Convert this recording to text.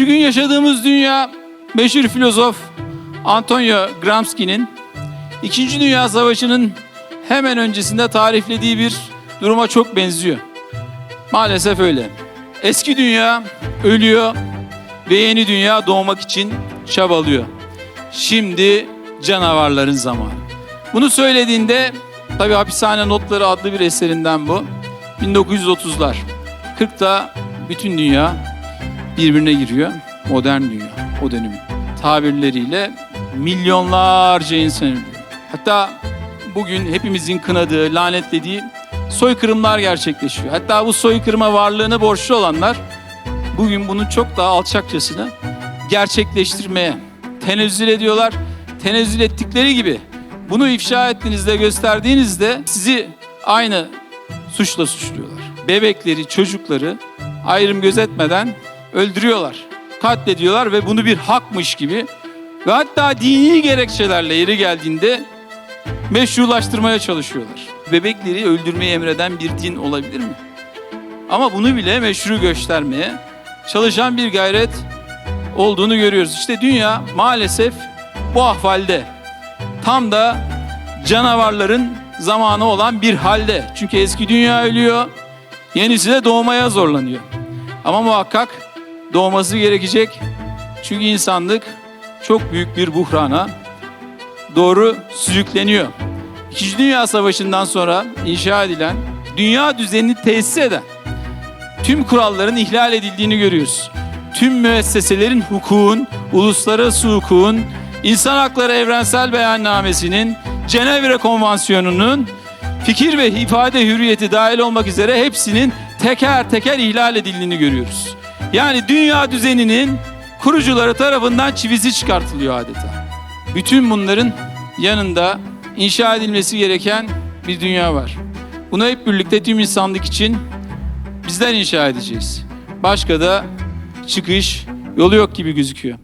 Şu gün yaşadığımız dünya meşhur filozof Antonio Gramsci'nin İkinci Dünya Savaşı'nın hemen öncesinde tariflediği bir duruma çok benziyor. Maalesef öyle. Eski dünya ölüyor ve yeni dünya doğmak için çabalıyor. Şimdi canavarların zamanı. Bunu söylediğinde tabi Hapishane Notları adlı bir eserinden bu. 1930'lar. 40'ta bütün dünya birbirine giriyor. Modern dünya, o dönemin tabirleriyle milyonlarca insan ölüyor. Hatta bugün hepimizin kınadığı, lanetlediği soykırımlar gerçekleşiyor. Hatta bu soykırıma varlığını borçlu olanlar bugün bunun çok daha alçakçasını gerçekleştirmeye tenezzül ediyorlar. Tenezzül ettikleri gibi bunu ifşa ettiğinizde, gösterdiğinizde sizi aynı suçla suçluyorlar. Bebekleri, çocukları ayrım gözetmeden öldürüyorlar. Katlediyorlar ve bunu bir hakmış gibi ve hatta dini gerekçelerle yeri geldiğinde meşrulaştırmaya çalışıyorlar. Bebekleri öldürmeyi emreden bir din olabilir mi? Ama bunu bile meşru göstermeye çalışan bir gayret olduğunu görüyoruz. İşte dünya maalesef bu ahvalde. Tam da canavarların zamanı olan bir halde. Çünkü eski dünya ölüyor, yenisi de doğmaya zorlanıyor. Ama muhakkak doğması gerekecek. Çünkü insanlık çok büyük bir buhrana doğru sürükleniyor. İkinci Dünya Savaşı'ndan sonra inşa edilen, dünya düzenini tesis eden tüm kuralların ihlal edildiğini görüyoruz. Tüm müesseselerin hukukun, uluslararası hukukun, insan hakları evrensel beyannamesinin, Cenevre Konvansiyonu'nun, fikir ve ifade hürriyeti dahil olmak üzere hepsinin teker teker ihlal edildiğini görüyoruz. Yani dünya düzeninin kurucuları tarafından çivisi çıkartılıyor adeta. Bütün bunların yanında inşa edilmesi gereken bir dünya var. Bunu hep birlikte tüm insanlık için bizler inşa edeceğiz. Başka da çıkış yolu yok gibi gözüküyor.